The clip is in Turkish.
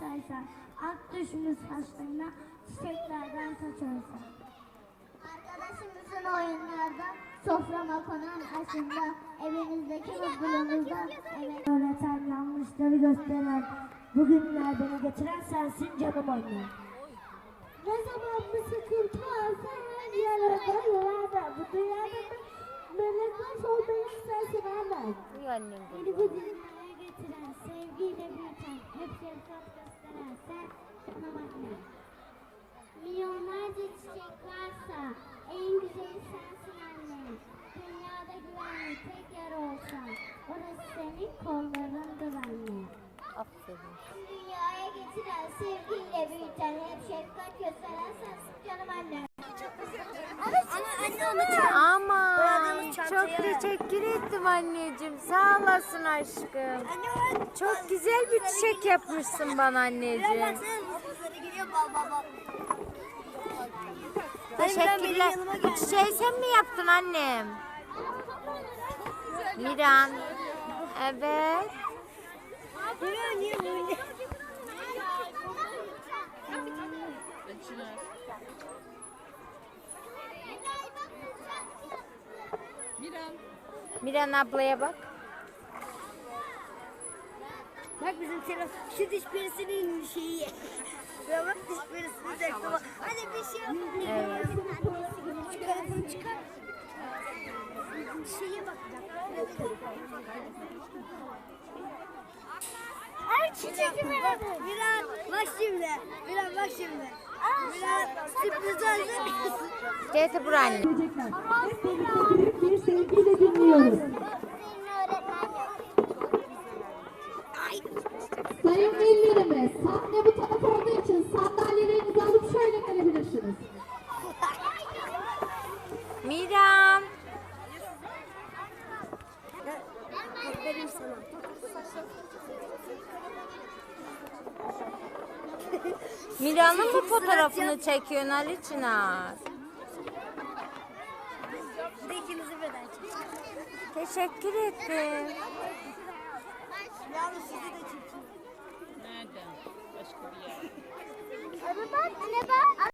saysa, ak düşmüş saçlarına çiçeklerden saçarsa. Arkadaşımızın oyunlarda, soframa konan aşında, evimizdeki mutluluğumuzda, evet. Öğreten, yanlışları gösteren, bugünler beni getiren sensin canım anne. Ne zaman bizi kurtarsan yarada yarada annem. İyi annem Beni bu dünyaya getiren, sevgiyle büyüten, hep şefkat gösteren sen canım annem. Milyonlarca çiçek varsa en güzeli sensin annem. Dünyada güvenli tek yer olsa orası senin kollarındır anne. Aferin. Dünyaya getiren, sevgiyle büyüten, hep şefkat gösteren sensin canım annem. Ama anne onu Aman Boyadığımız çok ver. teşekkür ettim anneciğim. Sağ olasın aşkım. Çok güzel bir çiçek yapmışsın bana anneciğim. Teşekkürler. Bu çiçeği sen mi yaptın annem? Miran. Evet. Miran ablaya bak. Bak bizim telefon. Şu diş perisinin şeyi. Ya bak diş perisini de aklıma. Hadi bir şey yapalım. Evet. Telefonu çıkar. Şeye bak. Ay çiçeğimi Miran bak şimdi. Miran bak şimdi. Miran sürpriz hazır. Ceyte bura anne. Gelecekler. Hep birlikte büyük bir sevgiyle dinliyoruz. Sayın velilerimiz, sahne bu taraf olduğu için sandalyelerinizi alıp şöyle gelebilirsiniz. Miran. Vereyim sana. Miran'ın mı fotoğrafını çekiyorsun Ali Çınar? Bir de ikinizi birden çek. Teşekkür ettim. Yalnız sizi de çekeyim. Arı bak, anne bak.